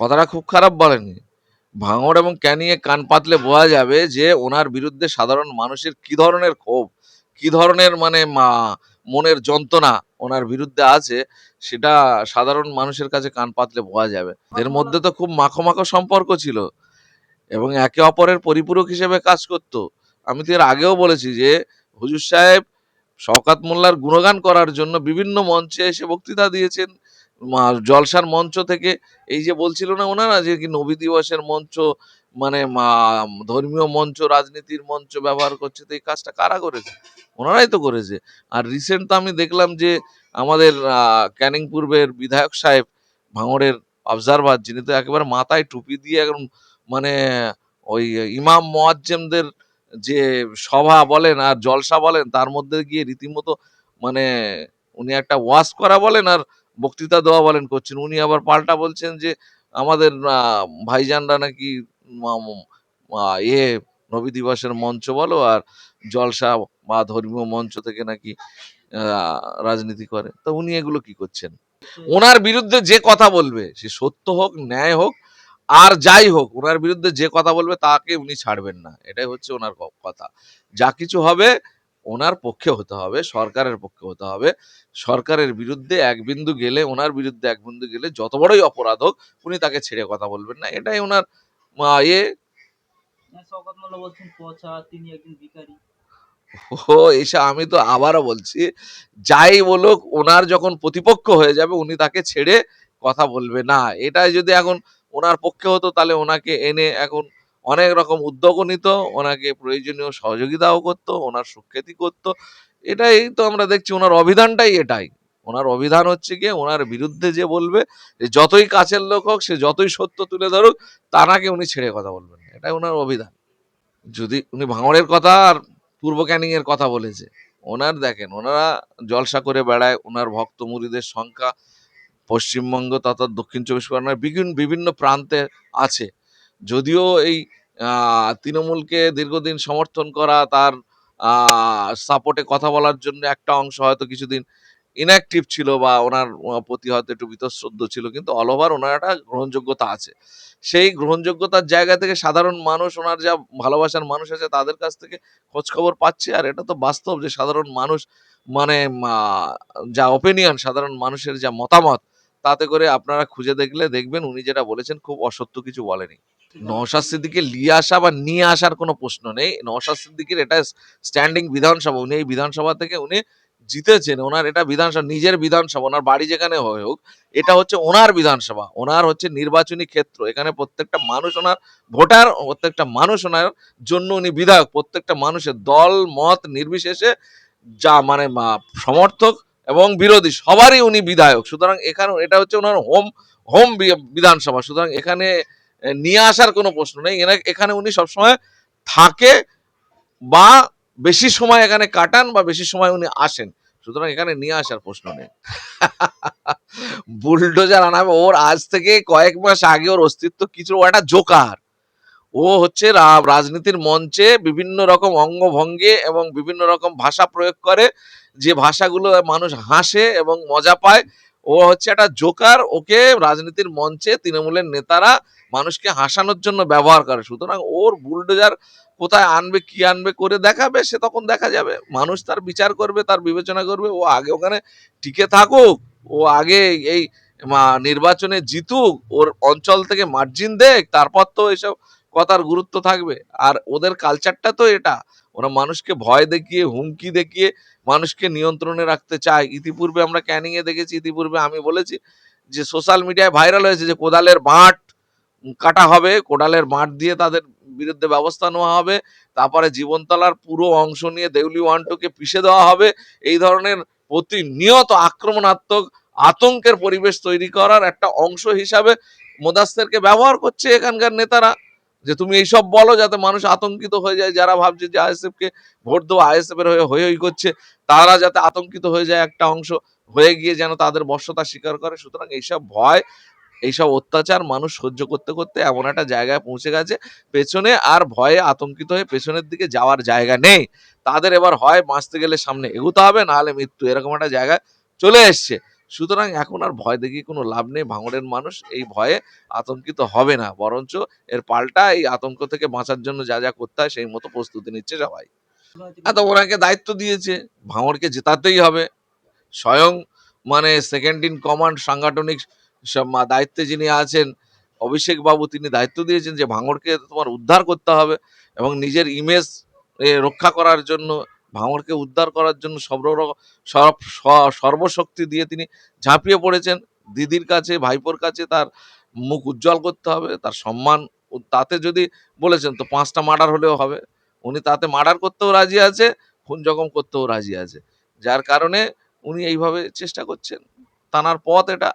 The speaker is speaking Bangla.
কথাটা খুব খারাপ বলেনি ভাঙড় এবং ক্যানিংয়ে কান পাতলে বোঝা যাবে যে ওনার বিরুদ্ধে সাধারণ মানুষের কি ধরনের ক্ষোভ, কি ধরনের মানে মা- মনের যন্ত্রণা ওনার বিরুদ্ধে আছে, সেটা সাধারণ মানুষের কাছে কান পাতলে বোঝা যাবে। এর মধ্যে তো খুব মাখো মাখো সম্পর্ক ছিল এবং একে অপরের পরিপূরক হিসেবে কাজ করত। আমি তো এর আগেও বলেছি যে হুজুর সাহেব শওকাত মোল্লার গুণগান করার জন্য বিভিন্ন মঞ্চে এসে বক্তৃতা দিয়েছেন। জলসার মঞ্চ থেকে এই যে বলছিল না ওনারা যে কি নবী দিবসের মঞ্চ মানে ধর্মীয় মঞ্চ, রাজনীতির মঞ্চ ব্যবহার করছে, তো এই কাজটা কারা করেছে? ওনারাই তো করেছে। আর রিসেন্ট তো আমি দেখলাম যে আমাদের ক্যানিং পূর্বের বিধায়ক সাহেব, ভাঙড়ের অবজারভার যিনি তো একেবারে মাথায় টুপি দিয়ে একদম মানে ওই ইমাম মোয়াজ্জেমদের যে সভা বলেন আর জলসা বলেন, তার মধ্যে গিয়ে রীতিমতো মানে উনি একটা ওয়াশ করা বলেন আর বক্তৃতা দেওয়া বলেন করছেন। উনি আবার পাল্টা বলছেন যে আমাদের ভাইজানরা নাকি ইয়ে নবী দিবসের মঞ্চ বলো আর জলসা বা ধর্মীয় মঞ্চ থেকে নাকি রাজনীতি করে। তো উনি এগুলো কি করছেন? ওনার বিরুদ্ধে যে কথা বলবে সে সত্য হোক ন্যায় হোক আর যাই হোক ওনার বিরুদ্ধে যে কথা বলবে তাকে উনি ছাড়বেন না। এটাই হচ্ছে ওনার কথা। যা কিছু হবে ওনার পক্ষে হতে হবে সরকারের পক্ষে হতে হবে। সরকারের বিরুদ্ধে এক বিন্দু গেলে ওনার বিরুদ্ধে এক বিন্দু গেলে যত বড়ই অপরাধ হোক উনি তাকে ছেড়ে কথা বলবেন না। এটাই ওনার ইয়ে। একজন ভিখারি। ও এসে আমি তো আবারও বলছি যাই বলুক ওনার যখন প্রতিপক্ষ হয়ে যাবে উনি তাকে ছেড়ে কথা বলবে না। এটাই যদি এখন ওনার পক্ষে হতো তাহলে ওনাকে এনে এখন অনেক রকম উদ্যোগও নিত, ওনাকে প্রয়োজনীয় সহযোগিতাও করতো, ওনার সুখ্যাতি করতো। এটাই তো আমরা দেখছি, ওনার অভিধানটাই এটাই। ওনার অভিধান হচ্ছে গিয়ে ওনার বিরুদ্ধে যে বলবে, যে যতই কাছের লোক হোক, সে যতই সত্য তুলে ধরুক, তা নাকি উনি ছেড়ে কথা বলবেন এটাই ওনার অভিধান। যদি উনি ভাঙড়ের কথা আর পূর্ব ক্যানিং এর কথা বলেছে, ওনার দেখেন, ওনারা জলসা করে বেড়ায়, ওনার ভক্ত মুড়িদের সংখ্যা পশ্চিমবঙ্গ তথা দক্ষিণ চব্বিশ পরগনার বিভিন্ন বিভিন্ন প্রান্তে আছে। যদিও এই তৃণমূলকে দীর্ঘদিন সমর্থন করা, তার সাপোর্টে কথা বলার জন্য একটা অংশ হয়তো কিছুদিন ইনঅ্যাক্টিভ ছিল বা ওনার প্রতি হয়তো একটু বিতশ্রদ্ধ ছিল, কিন্তু অল ওভার ওনার একটা গ্রহণযোগ্যতা আছে। সেই গ্রহণযোগ্যতার জায়গা থেকে সাধারণ মানুষ, ওনার যা ভালোবাসার মানুষ আছে, তাদের কাছ থেকে খোঁজ খবর পাচ্ছে, আর এটা তো বাস্তব যে সাধারণ মানুষ মানে যা ওপিনিয়ন সাধারণ মানুষের যা মতামত, তাতে করে আপনারা খুঁজে দেখলে দেখবেন উনি যেটা বলেছেন, খুব অসত্য কিছু বলেনি। নওশাদ সিদ্দিকে নিয়ে আসা বা নিয়ে আসার কোনো প্রশ্ন নেই। নওশাদ সিদ্দিকের এটা স্ট্যান্ডিং বিধানসভা, উনি এই বিধানসভা থেকে উনি জিতেছেন। ওনার এটা বিধানসভা, নিজের বিধানসভা, ওনার বাড়ি যেখানে হয়ে হোক, এটা হচ্ছে ওনার বিধানসভা। ওনার হচ্ছে নির্বাচনী ক্ষেত্র। এখানে প্রত্যেকটা মানুষ ওনার ভোটার, প্রত্যেকটা মানুষ ওনার জন্য উনি বিধায়ক। প্রত্যেকটা মানুষের দল, মত নির্বিশেষে যা মানে সমর্থক এবং বিরোধী সবারই উনি বিধায়ক। সুতরাং এখানে এটা হচ্ছে ওনার হোম হোম বিধানসভা। সুতরাং এখানে নিয়ে আসার কোনো প্রশ্ন নেই। এখানে উনি সবসময় থাকে বা বেশি সময় এখানে কাটান বা বেশি সময় উনি আসেন। সুতরাং এখানে নিয়ে আসার প্রশ্ন নেই। বুলডোজার আনাবে ওর আজ থেকে কয়েক মাস আগে ওর অস্তিত্ব কিছু ও একটা জোকার। ও হচ্ছে রাজনীতির মঞ্চে বিভিন্ন রকম অঙ্গভঙ্গে এবং বিভিন্ন রকম ভাষা প্রয়োগ করে। যে ভাষাগুলো মানুষ হাসে এবং মজা পায় ও হচ্ছে একটা জোকার, ওকে রাজনীতির মঞ্চে তৃণমূলের নেতারা মানুষকে হাসানোর জন্য ব্যবহার করে। সুতরাং ওর বুলডোজার কোথায় আনবে, কি আনবে, করে দেখাবে, সে তখন দেখা যাবে। মানুষ তার বিচার করবে, তার বিবেচনা করবে, ও আগে ওখানে টিকে থাকুক, ও আগে এই নির্বাচনে জিতুক, ওর অঞ্চল থেকে মার্জিন দেখ, তারপর তো এসব কথার গুরুত্ব থাকবে। আর ওদের কালচারটা তো এটা। ওরা মানুষকে ভয় দেখিয়ে, হুমকি দেখিয়ে মানুষকে নিয়ন্ত্রণে রাখতে চায়। ইতিপূর্বে আমরা ক্যানিং এ দেখেছি, ইতিপূর্বে আমি বলেছি যে সোশ্যাল মিডিয়ায় ভাইরাল হয়েছে যে কোদালের বাঁট কাটা হবে, কোদালের বাঁট দিয়ে তাদের বিরুদ্ধে ব্যবস্থা নেওয়া হবে, তারপরে জীবনতলার পুরো অংশ নিয়ে দেউলি ওয়ান টুকে পিষে দেওয়া হবে। এই ধরনের প্রতিনিয়ত আক্রমণাত্মক আতঙ্কের পরিবেশ তৈরি করার একটা অংশ হিসাবে মোদাস্তেরকে ব্যবহার করছে এখানকার নেতারা। যে তুমি এইসব বলো যাতে মানুষ আতঙ্কিত হয়ে যায়, যারা ভাবছে যে আইএসএফ কে ভোট দেবো আইএসএফ এর হয়ে হই করছে, তারা যাতে আতঙ্কিত হয়ে যায় একটা অংশ হয়ে গিয়ে যেন তাদের বর্ষতা স্বীকার করে। সুতরাং এইসব ভয়, এইসব অত্যাচার মানুষ সহ্য করতে করতে এমন একটা জায়গায় পৌঁছে গেছে। পেছনে আর ভয়ে আতঙ্কিত হয়ে পেছনের দিকে যাওয়ার জায়গা নেই। তাদের এবার হয় বাঁচতে গেলে সামনে এগোতে হবে, নাহলে মৃত্যু এরকম একটা জায়গায় চলে এসছে। সুতরাং এখন আর ভয় দেখিয়ে কোনো লাভ নেই। ভাঙড়ের মানুষ এই ভয়ে আতঙ্কিত হবে না। বরঞ্চ এর পাল্টা এই আতঙ্ক থেকে বাঁচার জন্য যা যা করতে হয় সেই মতো প্রস্তুতি নিচ্ছে সবাই। এত ওনাকে দায়িত্ব দিয়েছে। ভাঙড়কে জেতাতেই হবে। স্বয়ং মানে সেকেন্ড ইন কমান্ড সাংগঠনিক দায়িত্বে যিনি আছেন, অভিষেক বাবু তিনি দায়িত্ব দিয়েছেন যে ভাঙড়কে তোমার উদ্ধার করতে হবে এবং নিজের ইমেজ রক্ষা করার জন্য ভাঙড়কে উদ্ধার করার জন্য সব সর্বশক্তি দিয়ে তিনি ঝাঁপিয়ে পড়েছেন। দিদির কাছে, ভাইপোর কাছে তার মুখ উজ্জ্বল করতে হবে, তার সম্মান তাতে যদি বলেছেন তো পাঁচটা মার্ডার হলেও হবে। উনি তাতে মার্ডার করতেও রাজি আছে, খুন জখম করতেও রাজি আছে। যার কারণে উনি এইভাবে চেষ্টা করছেন। টানার পথ এটা।